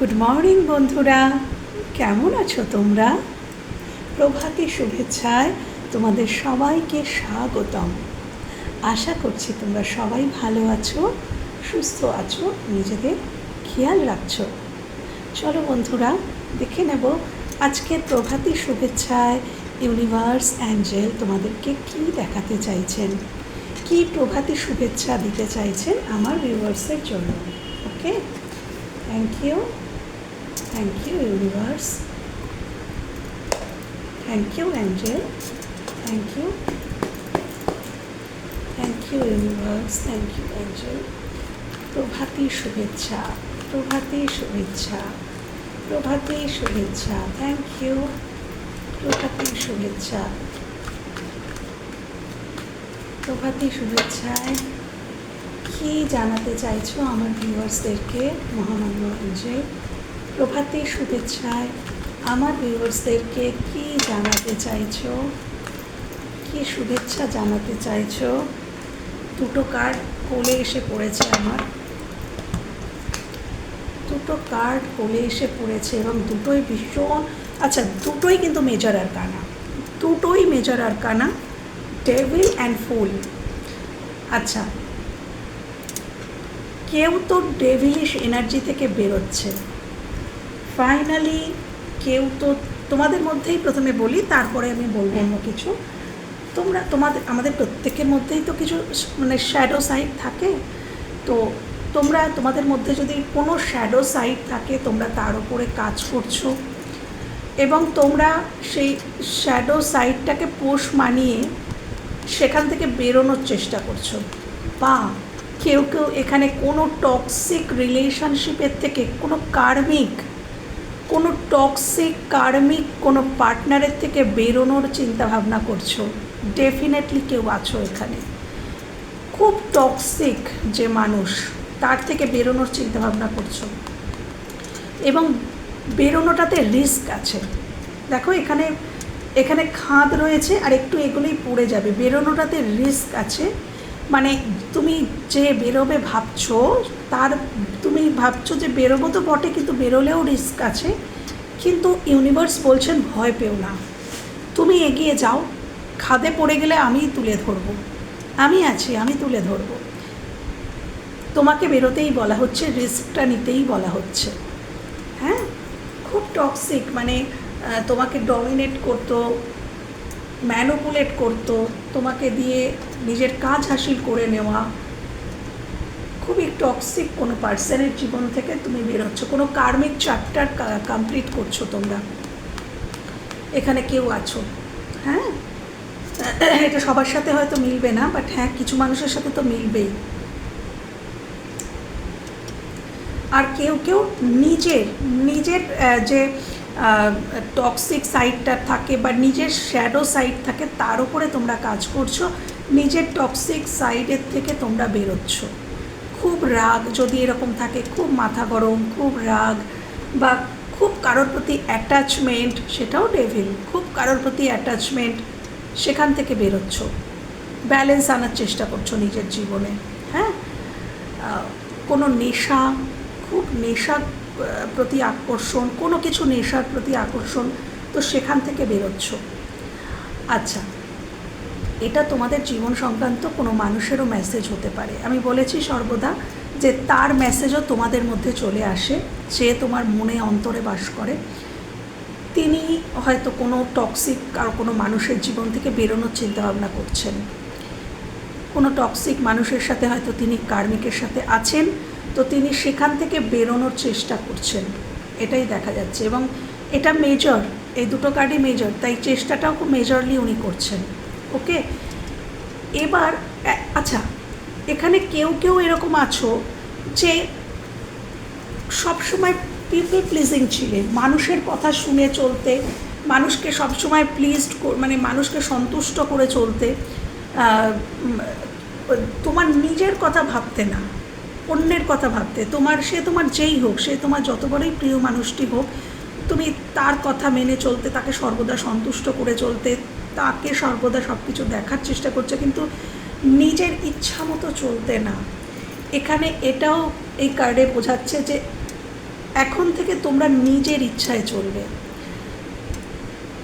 Good morning বন্ধুরা। কেমন আছো তোমরা? প্রভাতী শুভেচ্ছায় তোমাদের সবাইকে স্বাগতম। আশা করছি তোমরা সবাই ভালো আছো, সুস্থ আছো নিজেদের খেয়াল রাখছো। চলো বন্ধুরা, দেখে নেব আজকের প্রভাতী শুভেচ্ছায় ইউনিভার্স অ্যাঞ্জেল তোমাদেরকে কি দেখাতে চাইছেন? কি প্রভাতী শুভেচ্ছা দিতে চাইছেন আমার ভিউয়ার্সের জন্য? Okay thank you thank you universe thank you angel thank you thank you universe thank you angel প্রভাতী শুভেচ্ছা প্রভাতী শুভেচ্ছা প্রভাতী শুভেচ্ছা থ্যাংক ইউ প্রভাতী শুভেচ্ছা প্রভাতী শুভেচ্ছায় কি জানাতে চাইছো আমার ভিউয়ার্সদেরকে মহামান্য অঞ্জয় প্রভাতী শুভেচ্ছায় আমার ভিউয়ার্সদেরকে কি জানাতে চাইছো? কি শুভেচ্ছা জানাতে চাইছো? দুটো কার্ড কোলে এসে পড়েছে আমার। দুটো কার্ড কোলে এসে পড়েছে এবং দুটোই ভীষণ আচ্ছা দুটোই কিন্তু মেজর আর কানা দুটোই মেজর আর কানা ডেভিল অ্যান্ড ফুল আচ্ছা কেউ তো ডেভিলিশ এনার্জি থেকে বেরোচ্ছে। ফাইনালি কেউ তো তোমাদের মধ্যেই প্রথমে বলি, তারপরে আমি বলব অন্য কিছু। তোমরা, তোমাদের, আমাদের প্রত্যেকের মধ্যেই তো কিছু মানে শ্যাডো সাইড থাকে। তো তোমরা, তোমাদের মধ্যে যদি কোনো শ্যাডো সাইড থাকে, তোমরা তার উপরে কাজ করছ। এবং তোমরা সেই শ্যাডো সাইডটাকে পোষ মানিয়ে সেখান থেকে বেরোনোর চেষ্টা করছ। বা কেউ কেউ এখানে কোনো টক্সিক রিলেশনশিপের থেকে কোনো কার্মিক কোনো টক্সিক কার্মিক কোনো পার্টনারের থেকে বেরোনোর চিন্তাভাবনা করছ? ডেফিনেটলি কেউ আছো এখানে। খুব টক্সিক যে মানুষ, তার থেকে বেরোনোর চিন্তাভাবনা করছ। এবং বেরোনোটাতে রিস্ক আছে। দেখো, এখানে এখানে খাদ রয়েছে আর একটু এগুলোই পড়ে যাবে। বেরোনোটাতে রিস্ক আছে। মানে তুমি যে বেরোবে ভাবছ, তার তুমি ভাবছ যে বেরোবো তো বটে, কিন্তু বেরোলেও রিস্ক আছে। কিন্তু ইউনিভার্স বলছেন ভয় পেও না। তুমি এগিয়ে যাও। খাদে পড়ে গেলে আমিই তুলে ধরবো। আমি আছি, আমি তুলে ধরবো। তোমাকে বেরোতেই বলা হচ্ছে রিস্কটা নিতেই বলা হচ্ছে। হ্যাঁ? খুব টক্সিক মানে তোমাকে ডমিনেট করতো। ম্যানুপুলেট করতো, তোমাকে দিয়ে নিজের কাজ হাসিল করে নেওয়া। খুবই টক্সিক কোনো পার্সনের জীবন থেকে তুমি বেরোচ্ছ কোনো কার্মিক চ্যাপ্টার কমপ্লিট করছ তোমরা। এখানে কেউ আছো। হ্যাঁ? এটা সবার সাথে হয়তো মিলবে না বাট হ্যাঁ কিছু মানুষের সাথে তো মিলবেই। আর কেউ কেউ নিজের নিজের যে টক্সিক সাইডটা থাকে বা নিজের শ্যাডো সাইড থাকে তার উপরে তোমরা কাজ করছ নিজের টক্সিক সাইডের থেকে তোমরা বেরোচ্ছ। খুব রাগ যদি এরকম থাকে খুব মাথা গরম খুব রাগ বা খুব কারোর প্রতি অ্যাটাচমেন্ট সেটাও ডেভিল খুব কারোর প্রতি অ্যাটাচমেন্ট সেখান থেকে বেরোচ্ছ। ব্যালেন্স আনার চেষ্টা করছ নিজের জীবনে হ্যাঁ? কোনো নেশা খুব আহ, প্রতি আকর্ষণ, কোনো কিছু নেশার প্রতি আকর্ষণ, তো সেখান থেকে বেরোচ্ছ। আচ্ছা এটা তোমাদের জীবন সংক্রান্ত কোনো মানুষেরও মেসেজ হতে পারে। আমি বলেছি সর্বদা যে তার মেসেজও তোমাদের মধ্যে চলে আসে, সে তোমার মনে অন্তরে বাস করে। তিনি হয়তো কোনো টক্সিক আর কোনো মানুষের জীবন থেকে বেরোনোর চিন্তাভাবনা করছেন। কোনো টক্সিক মানুষের সাথে হয়তো তিনি কার্মিকের সাথে আছেন তো তিনি সেখান থেকে বেরোনোর চেষ্টা করছেন। এটাই দেখা যাচ্ছে এবং এটা মেজর এই দুটো কার্ডই মেজর তাই চেষ্টাটাও খুব মেজরলি উনি করছেন। ওকে? এবার আচ্ছা এখানে কেউ কেউ এরকম আছো যে সবসময় পিপল প্লিজিং ছিলেন মানুষের কথা শুনে চলতে, মানুষকে সবসময় প্লিজড মানে মানুষকে সন্তুষ্ট করে চলতে তোমার নিজের কথা ভাবতে না। অন্যের কথা ভাবতে, তোমার, সে তোমার যেই হোক, সে তোমার যত বড়ই প্রিয় মানুষটি হোক, তুমি তার কথা মেনে চলতে, তাকে সর্বদা সন্তুষ্ট করে চলতে, তাকে সর্বদা সব কিছু দেখার চেষ্টা করছে, কিন্তু নিজের ইচ্ছা মতো চলতে না। এখানে এটাও এই কার্ডে বোঝাচ্ছে যে এখন থেকে তোমরা নিজের ইচ্ছায় চলবে।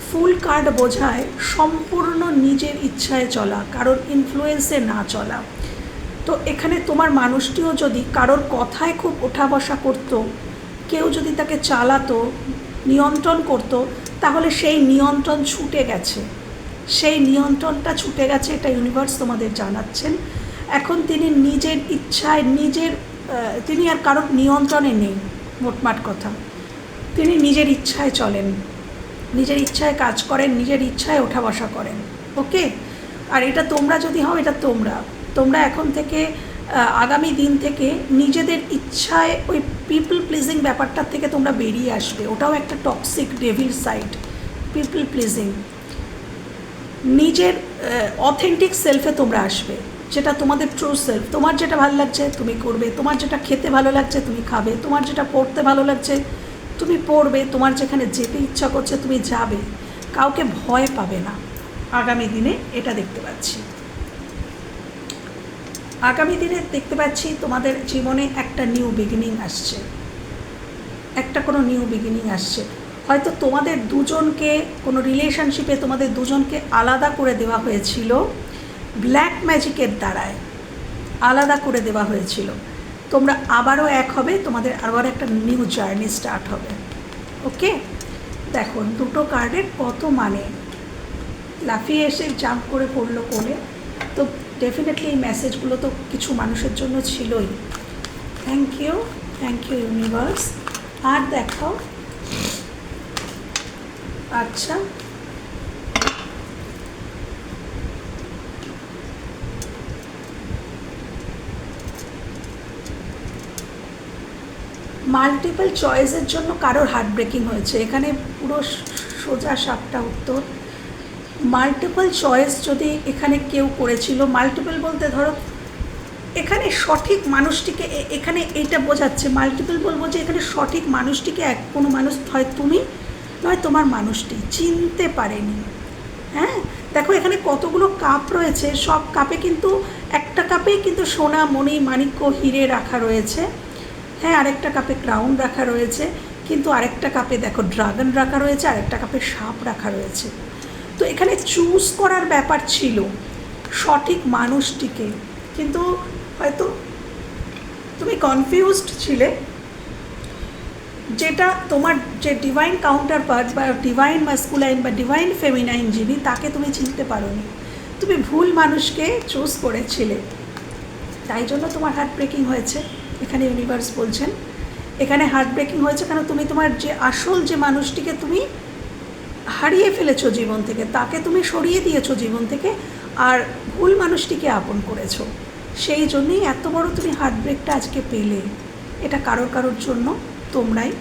ফুল কার্ড বোঝায় সম্পূর্ণ নিজের ইচ্ছায় চলা, কারোর ইনফ্লুয়েন্সে না চলা। তো এখানে তোমার মানুষটিও যদি কারোর কথায় খুব ওঠা বসা করতো, কেউ যদি তাকে চালাতো, নিয়ন্ত্রণ করতো, তাহলে সেই নিয়ন্ত্রণ ছুটে গেছে। সেই নিয়ন্ত্রণটা ছুটে গেছে, এটা ইউনিভার্স তোমাদের জানাচ্ছেন। এখন তিনি নিজের ইচ্ছায়, নিজের তিনি আর কারোর নিয়ন্ত্রণে নেই, মোটমাট কথা। তিনি নিজের ইচ্ছায় চলেন, নিজের ইচ্ছায় কাজ করেন, নিজের ইচ্ছায় ওঠা বসা করেন। ওকে? আর এটা তোমরা যদি হও, এটা তোমরা। তোমরা এখন থেকে আগামী দিন থেকে নিজেদের ইচ্ছায় ওই পিপল প্লিজিং ব্যাপারটার থেকে তোমরা বেরিয়ে আসবে। ওটাও একটা toxic devil side people pleasing নিজের অথেন্টিক সেলফে তোমরা আসবে, যেটা তোমাদের ট্রু সেলফ তোমার যেটা ভালো লাগছে, তুমি করবে। তোমার যেটা খেতে ভালো লাগছে, তুমি খাবে। তোমার যেটা পড়তে ভালো লাগছে, তুমি পড়বে। তোমার যেখানে যেতে ইচ্ছা করছে, তুমি যাবে। কাউকে ভয় পাবে না। আগামী দিনে এটা দেখতে পাচ্ছি। আগামী দিনে দেখতে পাচ্ছি তোমাদের জীবনে একটা নিউ বিগিনিং আসছে। একটা কোনো নিউ বিগিনিং আসছে। হয়তো তোমাদের দুজনকে, কোনো রিলেশনশিপে তোমাদের দুজনকে আলাদা করে দেওয়া হয়েছিল ব্ল্যাক ম্যাজিকের দ্বারায়। আলাদা করে দেওয়া হয়েছিল। তোমরা আবারও এক হবে, তোমাদের আবার একটা নিউ জার্নি স্টার্ট হবে। ওকে? দেখো, দুটো কার্ডের কত মানে? লাফিয়ে এসে জাম্প করে পড়ল কোলে তো ডেফিনেটলি এই মেসেজগুলো তো কিছু মানুষের জন্য ছিলই। Thank you thank you universe আর দেখাও। আচ্ছা। মাল্টিপল চয়েসের জন্য কারোর হার্ট ব্রেকিং হয়েছে। এখানে পুরো সোজা সাপটা উত্তর। মাল্টিপল চয়েস যদি এখানে কেউ করেছিল মাল্টিপল বলতে ধরো, এখানে সঠিক মানুষটিকে এখানে এইটা বোঝাচ্ছে মাল্টিপল বলব যে এখানে সঠিক মানুষটিকে এক কোনো মানুষ হয় তুমি, নয় তোমার মানুষটি, চিনতে পারেনি। হ্যাঁ? দেখো এখানে কতগুলো কাপ রয়েছে, সব কাপে কিন্তু, একটা কাপেই কিন্তু সোনা, মণি, মাণিক্য, হিরে রাখা রয়েছে। হ্যাঁ আরেকটা কাপে ক্রাউন রাখা রয়েছে, কিন্তু আরেকটা কাপে দেখো ড্রাগন রাখা রয়েছে, আরেকটা কাপে সাপ রাখা রয়েছে। তো এখানে চুজ করার ব্যাপার ছিল। সঠিক মানুষটিকে। কিন্তু হয়তো তুমি কনফিউজড ছিলে। যেটা তোমার যে ডিভাইন কাউন্টার পার্ট বা ডিভাইন মাস্কুলাইন বা ডিভাইন ফেমিনাইন যিনি, তাকে তুমি চিনতে পারোনি। তুমি ভুল মানুষকে চুজ করেছিলে। তাই জন্য তোমার হার্ট ব্রেকিং হয়েছে। এখানে ইউনিভার্স বলছেন। এখানে হার্ট ব্রেকিং হয়েছে কেন? তুমি তোমার যে আসল যে মানুষটিকে তুমি হারিয়ে ফেলেছো জীবন থেকে, তাকে তুমি সরিয়ে দিয়েছ জীবন থেকে, আর ভুল মানুষটিকে আপন করেছ। সেই জন্যই এত বড় তুমি হার্ট ব্রেকটা আজকে পেলে। এটা কারোর কারোর জন্য, তোমরাই।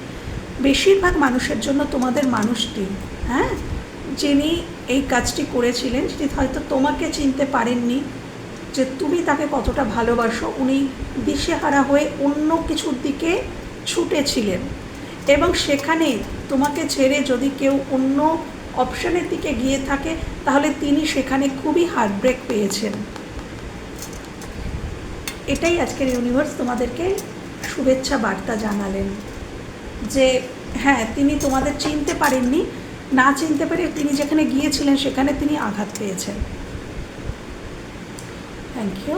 বেশিরভাগ মানুষের জন্য তোমাদের মানুষটি হ্যাঁ? যিনি এই কাজটি করেছিলেন, যিনি হয়তো তোমাকে চিনতে পারেননি যে তুমি তাকে কতটা ভালোবাসো, উনি দিশেহারা হয়ে অন্য কিছুর দিকে ছুটেছিলেন। এবং সেখানে তোমাকে ছেড়ে যদি কেউ অন্য অপশানের দিকে গিয়ে থাকে, তাহলে তিনি সেখানে খুবই হার্টব্রেক পেয়েছেন। এটাই আজকের ইউনিভার্স তোমাদেরকে শুভেচ্ছা বার্তা জানালেন যে হ্যাঁ তিনি তোমাদের চিনতে পারেননি, না চিনতে পেরে তিনি যেখানে গিয়েছিলেন সেখানে তিনি আঘাত পেয়েছেন। Thank you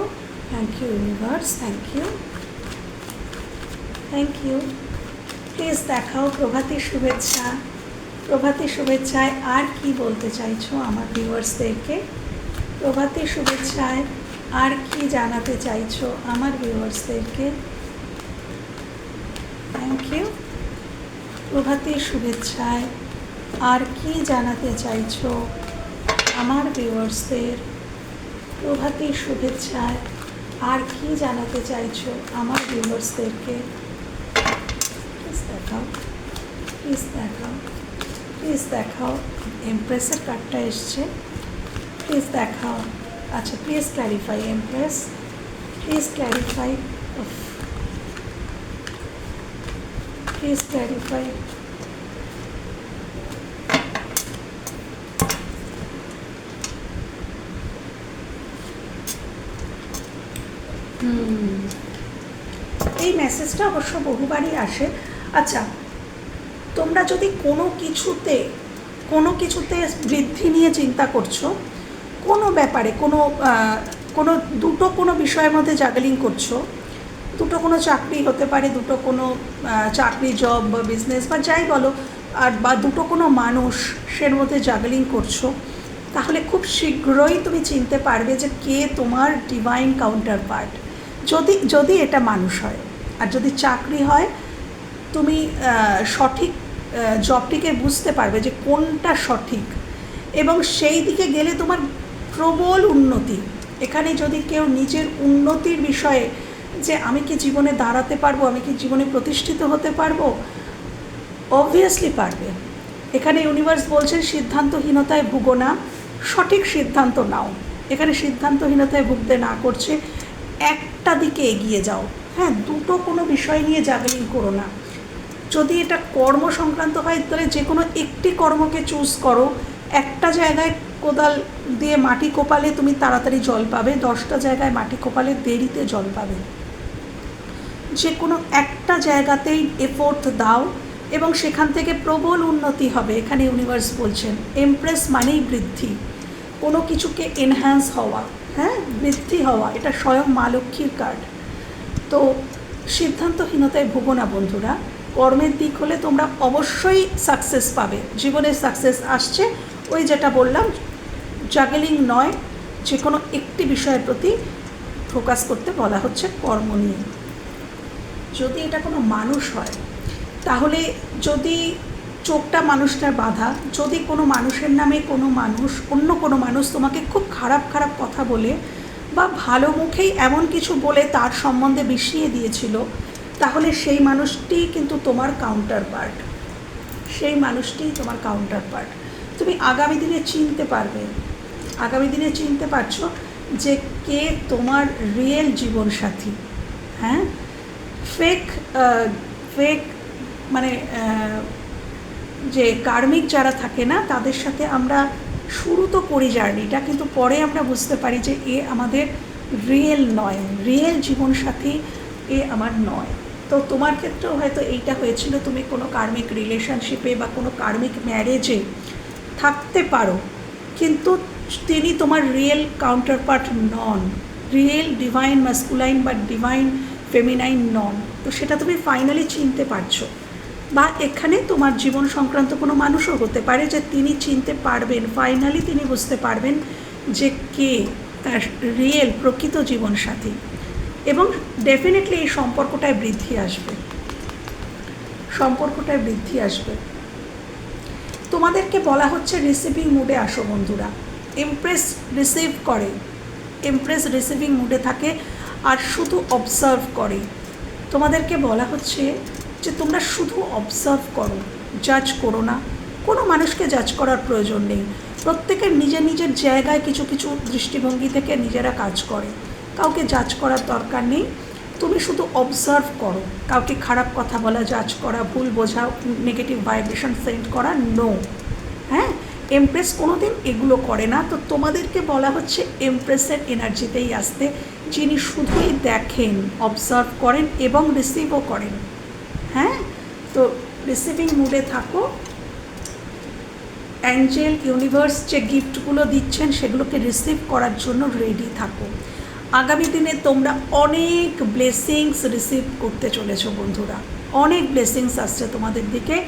thank you universe thank you thank you please দেখাও প্রভাতী শুভেচ্ছা। প্রভাতী শুভেচ্ছায় আর কি বলতে চাইছো আমার ভিউয়ার্সদেরকে? প্রভাতী শুভেচ্ছায় আর কি জানাতে চাইছো আমার ভিউয়ার্সদেরকে? থ্যাংক ইউ প্রভাতী শুভেচ্ছায় আর কি জানাতে চাইছো আমার ভিউয়ার্সদের? প্রভাতী শুভেচ্ছায় আর কি জানাতে চাইছো আমার ভিউয়ার্সদেরকে প্লিজ দেখাও প্লিজ দেখাও প্লিজ দেখাও এমপ্রেসের কার্ডটা এসছে। প্লিজ দেখাও। আচ্ছা please clarify empress please clarify please clarify এই মেসেজটা অবশ্য বহুবারই আসে। আচ্ছা তোমরা যদি কোনো কিছুতে কোনো কিছুতে বৃদ্ধি নিয়ে চিন্তা করছ, কোনো ব্যাপারে, কোনো কোনো দুটো কোনো বিষয়ের মধ্যে জাগলিং করছ, দুটো কোনো চাকরি হতে পারে, দুটো কোনো চাকরি জব বা বিজনেস বা যাই বলো, আর বা দুটো কোনো মানুষ সের মধ্যে জাগলিং করছ, তাহলে খুব শীঘ্রই তুমি চিনতে পারবে যে কে তোমার ডিভাইন কাউন্টার পার্ট যদি যদি এটা মানুষ হয়, আর যদি চাকরি হয়, তুমি সঠিক জবটিকে বুঝতে পারবে যে কোনটা সঠিক। এবং সেই দিকে গেলে তোমার প্রবল উন্নতি। এখানে যদি কেউ নিজের উন্নতির বিষয়ে যে আমি কি জীবনে দাঁড়াতে পারব, আমি কি জীবনে প্রতিষ্ঠিত হতে পারব? অবভিয়াসলি পারবে। এখানে ইউনিভার্স বলছেন সিদ্ধান্তহীনতায় ভুগো না, সঠিক সিদ্ধান্ত নাও। এখানে সিদ্ধান্তহীনতায় ভুগতে না করছে, একটা দিকে এগিয়ে যাও। হ্যাঁ দুটো কোনো বিষয় নিয়ে জাগলিং করো না। যদি এটা কর্ম সংক্রান্ত হয়, তাহলে যে কোনো একটি কর্মকে চুজ করো। একটা জায়গায় কোদাল দিয়ে মাটি কোপালে তুমি তাড়াতাড়ি জল পাবে, দশটা জায়গায় মাটি কোপালে দেরিতে জল পাবে। যে কোনো একটা জায়গাতেই এফোর্ট দাও এবং সেখান থেকে প্রবল উন্নতি হবে, এখানে ইউনিভার্স বলছেন। এমপ্রেস মানেই বৃদ্ধি। কোনো কিছুকে এনহ্যান্স হওয়া হ্যাঁ? বৃদ্ধি হওয়া, এটা স্বয়ং মা লক্ষ্মীর কার্ড তো সিদ্ধান্তহীনতায় ভুগো না বন্ধুরা। কর্মের দিক হলে তোমরা অবশ্যই সাকসেস পাবে। জীবনের সাকসেস আসছে। ওই যেটা বললাম জাগলিং নয় যে কোনো একটি বিষয়ের প্রতি ফোকাস করতে বলা হচ্ছে কর্ম নিয়ে। যদি এটা কোনো মানুষ হয়, তাহলে যদি চোখটা মানুষটার বাধা, যদি কোনো মানুষের নামে কোনো মানুষ, অন্য কোনো মানুষ তোমাকে খুব খারাপ খারাপ কথা বলে বা ভালো মুখেই এমন কিছু বলে তার সম্বন্ধে বিষিয়ে দিয়েছিল তাহলে সেই মানুষটি কিন্তু তোমার কাউন্টার পার্ট সেই মানুষটিই তোমার কাউন্টার পার্ট তুমি আগামী দিনে চিনতে পারবে। আগামী দিনে চিনতে পারছ যে কে তোমার রিয়েল জীবনসাথী। হ্যাঁ? ফেক ফেক মানে যে কার্মিক যারা থাকে না, তাদের সাথে আমরা শুরু তো করি জার্নিটা কিন্তু পরে আমরা বুঝতে পারি যে এ আমাদের রিয়েল নয়। রিয়েল জীবনসাথী এ আমার নয়। তো তোমার ক্ষেত্রেও হয়তো এইটা হয়েছিল, তুমি কোনো কার্মিক রিলেশনশিপে বা কোনো কার্মিক ম্যারেজে থাকতে পারো, কিন্তু তিনি তোমার রিয়েল কাউন্টার পার্ট নন রিয়েল ডিভাইন মাস্কুলাইন বা ডিভাইন ফেমিনাইন নন। তো সেটা তুমি ফাইনালি চিনতে পারছ। বা এখানে তোমার জীবন সংক্রান্ত কোনো মানুষও হতে পারে যে তিনি চিনতে পারবেন ফাইনালি তিনি বুঝতে পারবেন যে কে তার রিয়েল প্রকৃত জীবনসাথী। এবং ডেফিনেটলি এই সম্পর্কটায় বৃদ্ধি আসবে। সম্পর্কটায় বৃদ্ধি আসবে। তোমাদেরকে বলা হচ্ছে রিসিভিং মুডে আসো বন্ধুরা। ইমপ্রেস রিসিভ করে। ইমপ্রেস রিসিভিং মুডে থাকে। আর শুধু অবজার্ভ করে। তোমাদেরকে বলা হচ্ছে যে তোমরা শুধু অবজার্ভ করো জাজ করো না। কোনো মানুষকে জাজ করার প্রয়োজন নেই। প্রত্যেকের নিজের নিজের জায়গায় কিছু কিছু দৃষ্টিভঙ্গি থেকে নিজেরা কাজ করে। কাউকে জাজ করার দরকার নেই। তুমি শুধু অবজার্ভ করো। কাউকে খারাপ কথা বলা জাজ করা, ভুল বোঝা নেগেটিভ ভাইব্রেশন সেন্ড করা নো হ্যাঁ? এমপ্রেস কোনো দিন এগুলো করে না। তো তোমাদেরকে বলা হচ্ছে এমপ্রেসের এনার্জিতেই আসতে। যিনি শুধুই দেখেন অবজার্ভ করেন এবং রিসিভও করেন। হ্যাঁ? তো রিসিভিং মুডে থাকো। অ্যাঞ্জেল ইউনিভার্স যে গিফটগুলো দিচ্ছেন, সেগুলোকে রিসিভ করার জন্য রেডি থাকো। আগামী দিনে তোমরা অনেক ব্লেসিংস রিসিভ করতে চলেছো বন্ধুরা। অনেক ব্লেসিংস আসছে তোমাদের দিকে।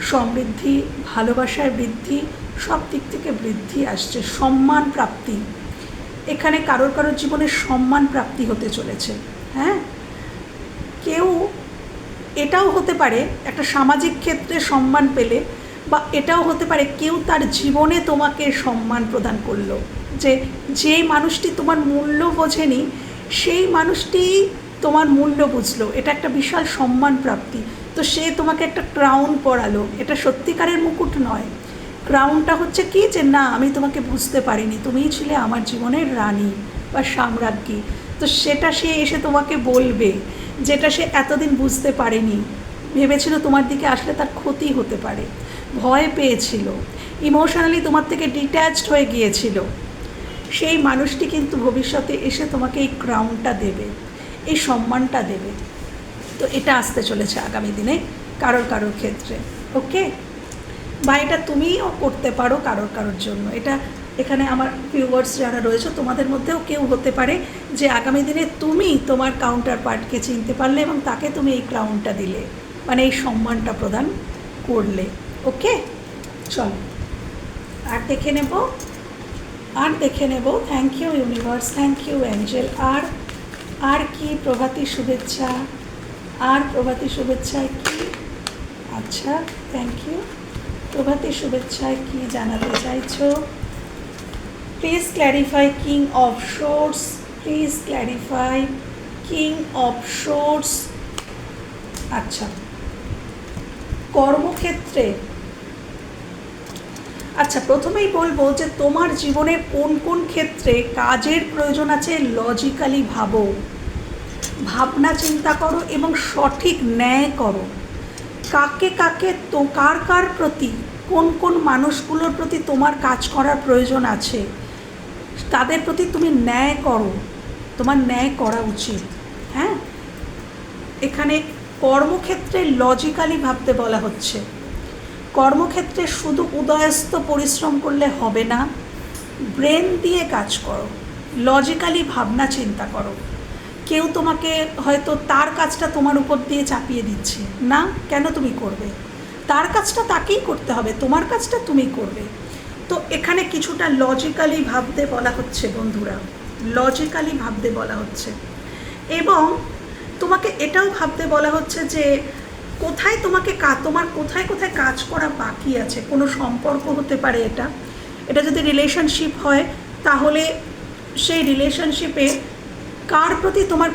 সমৃদ্ধি, ভালোবাসার বৃদ্ধি, সব দিক থেকে বৃদ্ধি আসছে। সম্মান প্রাপ্তি। এখানে কারোর কারোর জীবনে সম্মান প্রাপ্তি হতে চলেছে। হ্যাঁ? কেউ এটাও হতে পারে, একটা সামাজিক ক্ষেত্রে সম্মান পেলে বা এটাও হতে পারে, কেউ তার জীবনে তোমাকে সম্মান প্রদান করল। যে যে মানুষটি তোমার মূল্য বোঝেনি, সেই মানুষটি তোমার মূল্য বুঝলো। এটা একটা বিশাল সম্মান প্রাপ্তি। তো সে তোমাকে একটা ক্রাউন পরালো। এটা সত্যিকারের মুকুট নয়। ক্রাউনটা হচ্ছে কি? যে না, আমি তোমাকে বুঝতে পারিনি। তুমিই ছিলে আমার জীবনের রানী বা সাম্রাজ্ঞী। তো সেটা সে এসে তোমাকে বলবে, যেটা সে এতদিন বুঝতে পারেনি। ভেবেছিল তোমার দিকে আসলে তার ক্ষতি হতে পারে। ভয় পেয়েছিল। ইমোশনালি তোমার থেকে ডিট্যাচড হয়ে গিয়েছিল। সেই মানুষটি কিন্তু ভবিষ্যতে এসে তোমাকে এই ক্রাউনটা দেবে, এই সম্মানটা দেবে। তো এটা আসতে চলেছে আগামী দিনে কারোর কারোর ক্ষেত্রে, ওকে? বা এটা তুমিও করতে পারো কারোর কারোর জন্য। এটা এখানে আমার ভিউয়ার্স যারা রয়েছে, তোমাদের মধ্যেও কেউ হতে পারে যে আগামী দিনে তুমি তোমার কাউন্টার পার্টকে চিনতে পারলে এবং তাকে তুমি এই ক্রাউনটা দিলে মানে এই সম্মানটা প্রদান করলে, ওকে? চলো, আর দেখে নেব। আর দেখে নেব। Thank you universe thank you angel আর আর কি প্রভাতী শুভেচ্ছা? আর প্রভাতী শুভেচ্ছায় কি? আচ্ছা থ্যাংক ইউ প্রভাতী শুভেচ্ছায় কি জানাতে চাইছো? Please clarify king of swords please clarify king of swords আচ্ছা। কর্মক্ষেত্রে আচ্ছা প্রথমেই বলব যে তোমার জীবনে কোন কোন ক্ষেত্রে কাজের প্রয়োজন আছে লজিক্যালি ভাবো। ভাবনা চিন্তা করো এবং সঠিক ন্যায় করো। কাকে কাকে তো, কার কার প্রতি, কোন কোন মানুষগুলোর প্রতি তোমার কাজ করার প্রয়োজন আছে, তাদের প্রতি তুমি ন্যায় করো, তোমার ন্যায় করা উচিত হ্যাঁ? এখানে কর্মক্ষেত্রে লজিক্যালি ভাবতে বলা হচ্ছে। কর্মক্ষেত্রে শুধু উদয়স্ত পরিশ্রম করলে হবে না, ব্রেন দিয়ে কাজ করো লজিক্যালি ভাবনা চিন্তা করো। কেউ তোমাকে হয়তো তার কাজটা তোমার উপর দিয়ে চাপিয়ে দিচ্ছে, না? কেন তুমি করবে? তার কাজটা তাকেই করতে হবে, তোমার কাজটা তুমি করবে। তো এখানে কিছুটা লজিক্যালি ভাবতে বলা হচ্ছে বন্ধুরা লজিক্যালি ভাবতে বলা হচ্ছে। এবং তোমাকে এটাও ভাবতে বলা হচ্ছে যে কোথায় তোমাকে তোমার কোথায় কোথায় কাজ করা বাকি আছে? কোনো সম্পর্ক হতে পারে এটা? এটা যদি রিলেশনশিপ হয়, তাহলে সেই রিলেশনশিপে কার প্রতি তোমার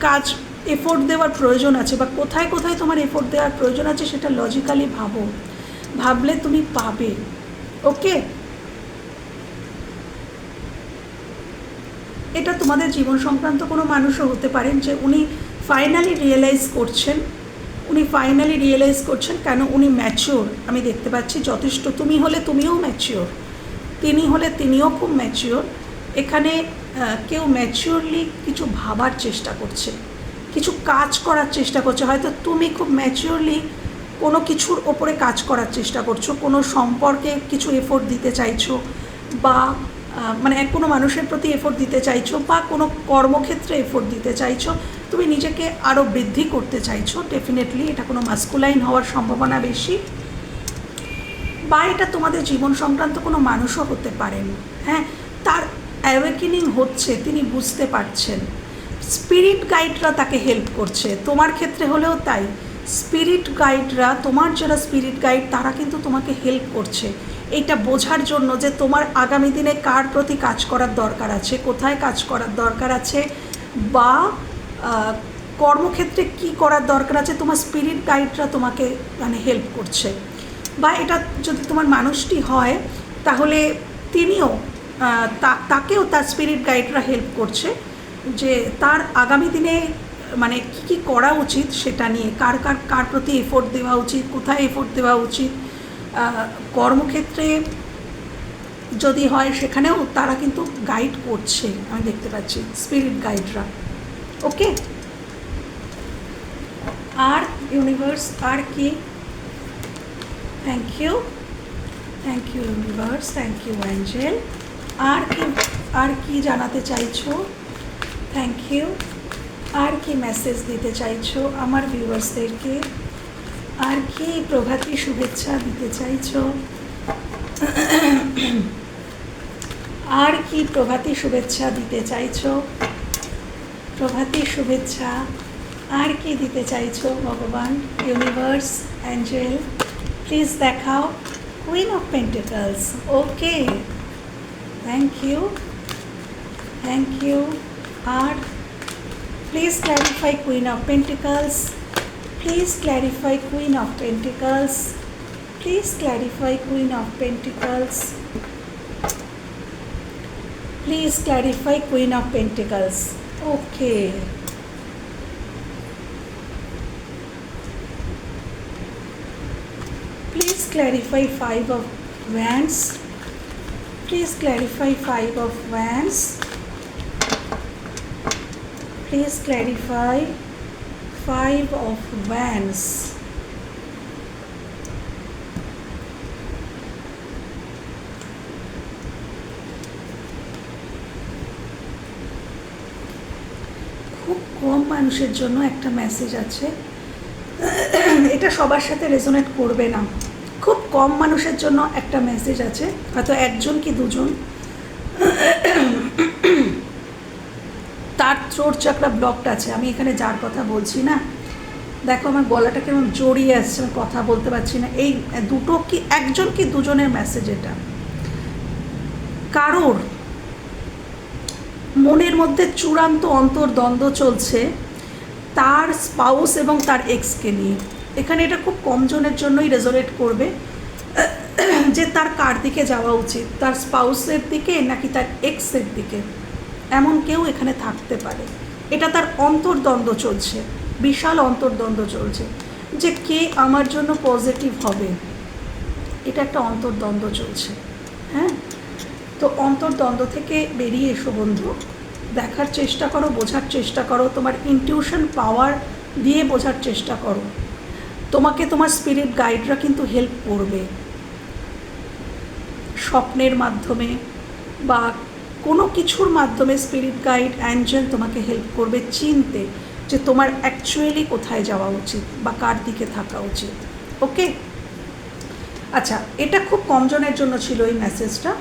কাজ এফোর্ট দেওয়ার প্রয়োজন আছে বা কোথায় কোথায় তোমার এফোর্ট দেওয়ার প্রয়োজন আছে সেটা লজিক্যালি ভাবো। ভাবলে তুমি পাবে। ওকে? এটা তোমাদের জীবন সংক্রান্ত কোনো মানুষও হতে পারেন যে উনি ফাইনালি রিয়েলাইজ করছেন উনি ফাইনালি রিয়েলাইজ করছেন কেন উনি ম্যাচিওর আমি দেখতে পাচ্ছি যথেষ্ট, তুমি হলে তুমিও ম্যাচিওর তিনি হলে তিনিও খুব ম্যাচিওর এখানে কেউ ম্যাচিওরলি কিছু ভাবার চেষ্টা করছে, কিছু কাজ করার চেষ্টা করছে। হয়তো তুমি খুব ম্যাচিওরলি কোনো কিছুর ওপরে কাজ করার চেষ্টা করছ, কোনো সম্পর্কে কিছু এফোর্ট দিতে চাইছো বা মানে কোনো মানুষের প্রতি এফোর্ট দিতে চাইছো বা কোনো কর্মক্ষেত্রে এফোর্ট দিতে চাইছো। তুমি নিজেকে আরও বৃদ্ধি করতে চাইছো ডেফিনেটলি এটা কোনো মাস্কুলাইন হওয়ার সম্ভাবনা বেশি বা এটা তোমাদের জীবন সংক্রান্ত কোনো মানুষও হতে পারেন। হ্যাঁ তার অ্যাওয়েকেনিং হচ্ছে, তিনি বুঝতে পারছেন। স্পিরিট গাইডরা তাকে হেল্প করছে। তোমার ক্ষেত্রে হলেও তাই। স্পিরিট গাইডরা তোমার যারা স্পিরিট গাইড তারা কিন্তু তোমাকে হেল্প করছে। এটা বোঝার জন্য যে তোমার আগামী দিনে কার প্রতি কাজ করার দরকার আছে, কোথায় কাজ করার দরকার আছে বা কর্মক্ষেত্রে কি করার দরকার আছে? তোমার স্পিরিট গাইডরা তোমাকে মানে হেল্প করছে। বা এটা যদি তোমার মানুষটি হয়, তাহলে তিনিও তাকেও তার স্পিরিট গাইডরা হেল্প করছে যে তার আগামী দিনে মানে কী কী করা উচিত সেটা নিয়ে, কার কার কার প্রতি এফোর্ট দেওয়া উচিত, কোথায় এফোর্ট দেওয়া উচিত। কর্মক্ষেত্রে যদি হয়, সেখানেও তারা কিন্তু গাইড করছে। আমি দেখতে পাচ্ছি স্পিরিট গাইডরা ওকে আর ইউনিভার্স আর কি thank you thank you universe thank you angel আর কি আর কি জানাতে চাইছো? থ্যাংক ইউ আর কি মেসেজ দিতে চাইছো আমার ভিউয়ার্সদেরকে আর কি প্রভাতী শুভেচ্ছা দিতে চাইছো? আর কি প্রভাতী শুভেচ্ছা দিতে চাইছো? প্রভাতী শুভেচ্ছা। আর কি দিতে চাইছো ভগবান? ইউনিভার্স অ্যাঞ্জেল প্লিজ দেখাও। Queen of pentacles okay thank you thank you R please clarify queen of pentacles please clarify queen of pentacles please clarify queen of pentacles please clarify queen of pentacles okay please clarify five of wands please clarify five of wands please clarify five of wands কম মানুষের জন্য একটা message আছে। এটা সবার সাথে resonate করবে না। খুব কম মানুষের জন্য একটা মেসেজ আছে, হয়তো একজন কি দুজন। তার থ্রোট চাকরা ব্লকড আছে। আমি এখানে যার কথা বলছি না। দেখো আমার গলাটা কেমন জড়িয়ে আসছে আমি কথা বলতে পারছি না। এই দুটো কি, একজন কি দুজনের মেসেজ এটা? কারোর মনের মধ্যে চূড়ান্ত অন্তর্দ্বন্দ্ব চলছে তার স্পাউস এবং তার এক্সকে নিয়ে। এখানে এটা খুব কম জনের জন্যই রেজোনেট করবে, যে তার কার দিকে যাওয়া উচিত, তার স্পাউসের দিকে নাকি তার এক্সের দিকে। এমন কেউ এখানে থাকতে পারে। এটা তার অন্তর্দ্বন্দ্ব চলছে, বিশাল অন্তর্দ্বন্দ্ব চলছে, যে কে আমার জন্য পজিটিভ হবে। এটা একটা অন্তর্দ্বন্দ্ব চলছে হ্যাঁ? তো অন্তর্দ্বন্দ্ব থেকে বেরিয়ে এসো বন্ধু। দেখার চেষ্টা করো, বোঝার চেষ্টা করো, তোমার ইনটিউশন পাওয়ার দিয়ে বোঝার চেষ্টা করো। তোমাকে তোমার স্পিরিট গাইডরা কিন্তু হেল্প করবে। স্বপ্নের মাধ্যমে বা কোনো কিছুর মাধ্যমে স্পিরিট গাইড অ্যাঞ্জেল তোমাকে হেল্প করবে চিনতে যে তোমার অ্যাকচুয়ালি কোথায় যাওয়া উচিত বা কার দিকে থাকা উচিত। ওকে আচ্ছা এটা খুব কমজনের জন্য ছিল এই মেসেজটা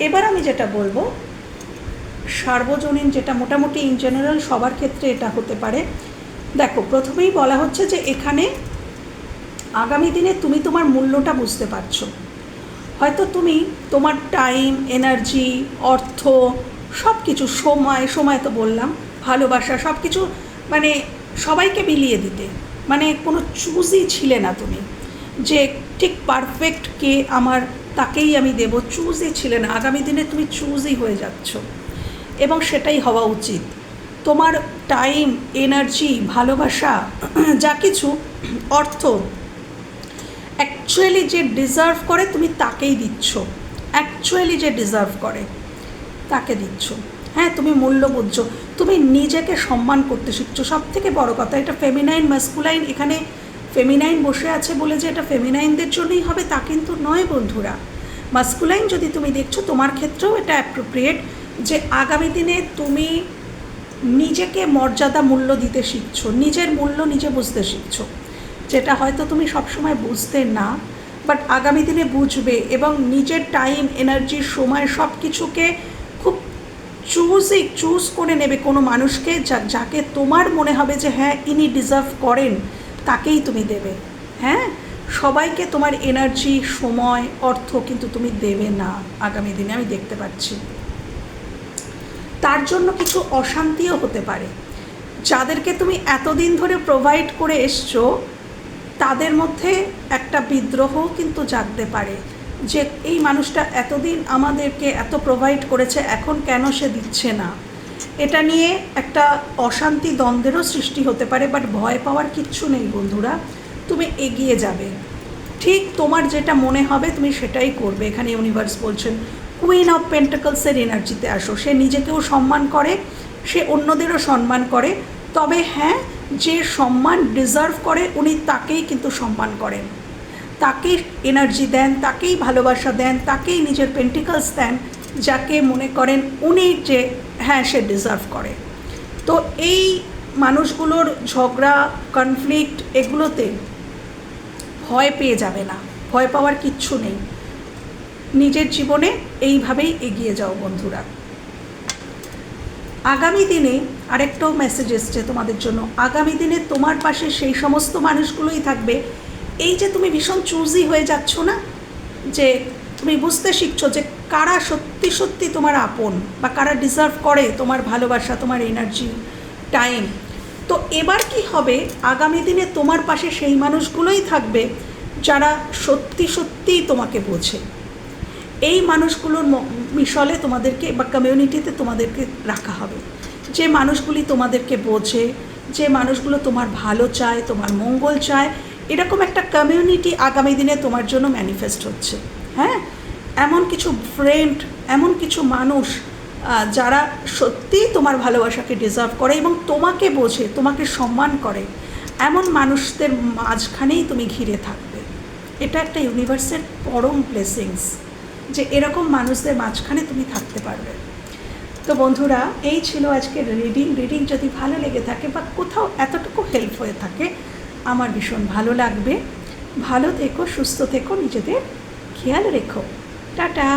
এবার আমি যেটা বলব, সার্বজনীন যেটা মোটামুটি ইন জেনারেল সবার ক্ষেত্রে এটা হতে পারে। দেখো, প্রথমেই বলা হচ্ছে যে এখানে আগামী দিনে তুমি তোমার মূল্যটা বুঝতে পারছ। হয়তো তুমি তোমার টাইম এনার্জি অর্থ সব কিছু সময় সময় তো বললাম, ভালোবাসা সব কিছু মানে সবাইকে মিলিয়ে দিতে। মানে কোনো চুজই ছিলে না তুমি। যে ঠিক পারফেক্ট কে আমার তাকেই আমি দেব। চুজই ছিলে না। আগামী দিনে তুমি চুজই হয়ে যাচ্ছ। এবং সেটাই হওয়া উচিত। তোমার টাইম এনার্জি ভালোবাসা, যা কিছু, অর্থ অ্যাকচুয়ালি যে ডিজার্ভ করে তুমি তাকেই দিচ্ছ। অ্যাকচুয়ালি যে ডিজার্ভ করে, তাকে দিচ্ছ। হ্যাঁ তুমি মূল্য তুমি নিজেকে সম্মান করতে শিখছো। সব থেকে বড় কথা, এটা ফেমিনাইন মাস্কুলাইন এখানে ফেমিনাইন বসে আছে বলে যে এটা ফেমিনাইনদের জন্যই হবে, তা কিন্তু নয় বন্ধুরা। মাস্কুলাইন যদি তুমি দেখছ, তোমার ক্ষেত্রেও এটা অ্যাপ্রোপ্রিয়েট যে আগামী দিনে তুমি নিজেকে মর্যাদা মূল্য দিতে শিখছো, নিজের মূল্য নিজে বুঝতে শিখছো। যেটা হয়তো তুমি সবসময় বুঝতে না বাট আগামী দিনে বুঝবে এবং নিজের টাইম এনার্জি সময় সব কিছুকে খুব চুজই চুজ করে নেবে কোনো মানুষকে যাকে তোমার মনে হবে যে হ্যাঁ ইনি ডিজার্ভ করেন। তাকেই তুমি দেবে। হ্যাঁ? সবাইকে তোমার এনার্জি সময়, অর্থ কিন্তু তুমি দেবে না আগামী দিনে, আমি দেখতে পাচ্ছি। তার জন্য কিছু অশান্তিও হতে পারে। যাদেরকে তুমি এতদিন ধরে প্রোভাইড করে এসছো, তাদের মধ্যে একটা বিদ্রোহ কিন্তু জাগতে পারে যে, এই মানুষটা এতদিন আমাদেরকে এত প্রোভাইড করেছে, এখন কেন সে দিচ্ছে না? এটা নিয়ে একটা অশান্তি দ্বন্দ্বেরও সৃষ্টি হতে পারে বাট ভয় পাওয়ার কিচ্ছু নেই বন্ধুরা। তুমি এগিয়ে যাবে। ঠিক তোমার যেটা মনে হবে তুমি সেটাই করবে। এখানে ইউনিভার্স বলছেন কুইন অফ পেন্টাকলসের এনার্জিতে আসো। সে নিজেকেও সম্মান করে, সে অন্যদেরও সম্মান করে। তবে হ্যাঁ যে সম্মান ডিজার্ভ করে, উনি তাকেই কিন্তু সম্মান করেন। তাকেই এনার্জি দেন, তাকেই ভালোবাসা দেন, তাকেই নিজের পেন্টিকলস দেন যাকে মনে করেন উনি যে হ্যাঁ সে ডিজার্ভ করে। তো এই মানুষগুলোর ঝগড়া কনফ্লিক্ট এগুলোতে ভয় পেয়ে যাবে না। ভয় পাওয়ার কিচ্ছু নেই। নিজের জীবনে এইভাবেই এগিয়ে যাও বন্ধুরা। আগামী দিনে আরেকটাও মেসেজ এসছে তোমাদের জন্য। আগামী দিনে তোমার পাশে সেই সমস্ত মানুষগুলোই থাকবে। এই যে তুমি ভীষণ চুজি হয়ে যাচ্ছ না? যে তুমি বুঝতে শিখছো যে কারা সত্যি সত্যি তোমার আপন বা কারা ডিজার্ভ করে তোমার ভালোবাসা, তোমার এনার্জি টাইম তো এবার কি হবে? আগামী দিনে তোমার পাশে সেই মানুষগুলোই থাকবে যারা সত্যি সত্যিই তোমাকে বোঝে। এই মানুষগুলোর মিশলে তোমাদেরকে বা কমিউনিটিতে তোমাদেরকে রাখা হবে। যে মানুষগুলি তোমাদেরকে বোঝে, যে মানুষগুলো তোমার ভালো চায়, তোমার মঙ্গল চায়, এরকম একটা কমিউনিটি আগামী দিনে তোমার জন্য ম্যানিফেস্ট হচ্ছে। হ্যাঁ? এমন কিছু ফ্রেন্ড এমন কিছু মানুষ যারা সত্যিই তোমার ভালোবাসাকে ডিজার্ভ করে এবং তোমাকে বোঝে, তোমাকে সম্মান করে, এমন মানুষদের মাঝখানেই তুমি ঘিরে থাকবে। এটা একটা ইউনিভার্সের পরম ব্লেসিংস যে এরকম মানুষদের মাঝখানে তুমি থাকতে পারবে। তো বন্ধুরা, এই ছিল আজকের রিডিং রিডিং যদি ভালো লেগে থাকে বা কোথাও এতটুকু হেল্প হয়ে থাকে, আমার ভীষণ ভালো লাগবে। ভালো থেকো, সুস্থ থেকো, নিজেদের খেয়াল রেখো। টাটা।